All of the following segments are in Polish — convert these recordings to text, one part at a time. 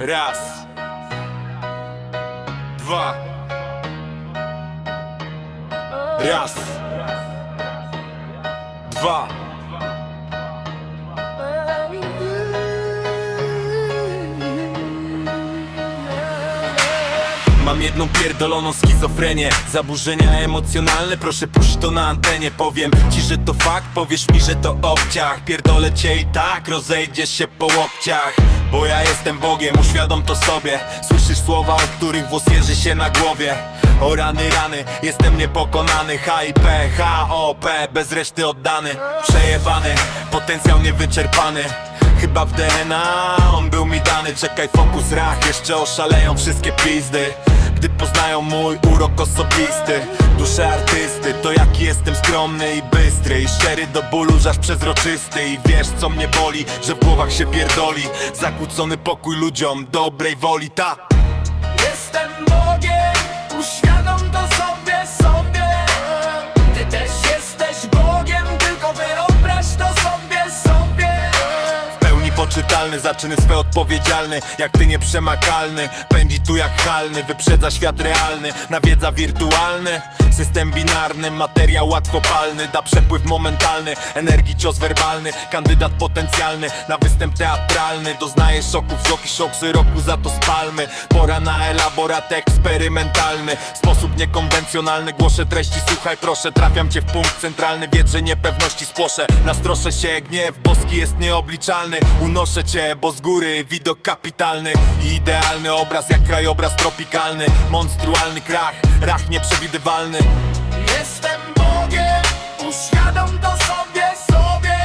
Raz. Dwa. Raz. Dwa. Mam jedną pierdoloną schizofrenię Zaburzenia emocjonalne, proszę puść to na antenie Powiem ci, że to fakt, powiesz mi, że to obciach Pierdolę cię i tak, rozejdziesz się po łokciach Bo ja jestem Bogiem, uświadom to sobie. Słyszysz słowa, od których włos jeży się na głowie. O rany, rany, jestem niepokonany. HIP, HOP, bez reszty oddany. Przejebany, potencjał niewyczerpany. Chyba w DNA on był mi dany. Czekaj, fokus, rach, jeszcze oszaleją wszystkie pizdy Gdy poznają mój urok osobisty Duszę artysty, to jaki jestem skromny i bystry I szczery do bólu, aż przezroczysty. I wiesz co mnie boli, że w głowach się pierdoli. Zakłócony pokój ludziom dobrej woli, ta poczytalny, zaczyny swe odpowiedzialny Jak ty nieprzemakalny, pędzi tu jak halny Wyprzedza świat realny, nawiedza wirtualny System binarny, materiał łatwopalny. Da przepływ momentalny, energii cios werbalny. Kandydat potencjalny na występ teatralny. Doznaje szoku, wzroki, szok z roku za to spalmy. Pora na elaborat eksperymentalny. Sposób niekonwencjonalny, głoszę treści Słuchaj proszę, trafiam cię w punkt centralny Wiedz, że niepewności spłoszę. Nastroszę się, gniew boski jest nieobliczalny. Unoszę cię, bo z góry widok kapitalny. Idealny obraz jak krajobraz tropikalny. Monstrualny krach, rach nieprzewidywalny. Jestem Bogiem, uświadom to sobie, sobie.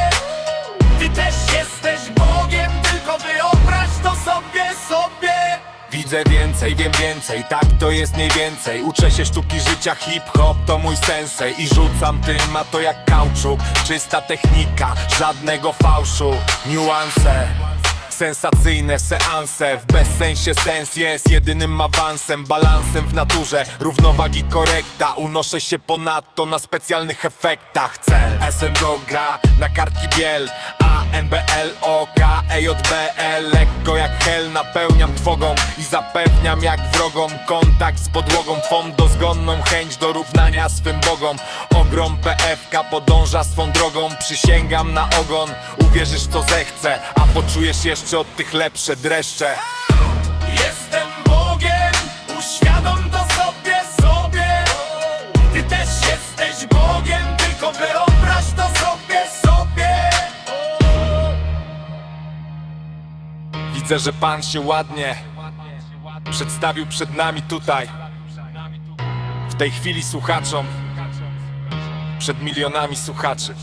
Ty też jesteś Bogiem, tylko wyobraź to sobie, sobie. Widzę więcej, wiem więcej, tak to jest mniej więcej. Uczę się sztuki życia, hip-hop to mój sensej. I rzucam tym, a to jak kauczuk. Czysta technika, żadnego fałszu. Niuanse Sensacyjne seanse, w bezsensie sens jest jedynym awansem Balansem w naturze, równowagi korekta Unoszę się ponadto na specjalnych efektach. Cel, SMG gra na kartki biel NBL, EJBL Lekko jak hel napełniam trwogą I zapewniam jak wrogom kontakt z podłogą. Twą dozgonną chęć do równania swym bogom. Ogrom PFK podąża swą drogą. Przysięgam na ogon, uwierzysz co zechcę A poczujesz jeszcze od tych lepsze dreszcze Widzę, że Pan się ładnie przedstawił przed nami tutaj. W tej chwili słuchaczom Przed milionami słuchaczy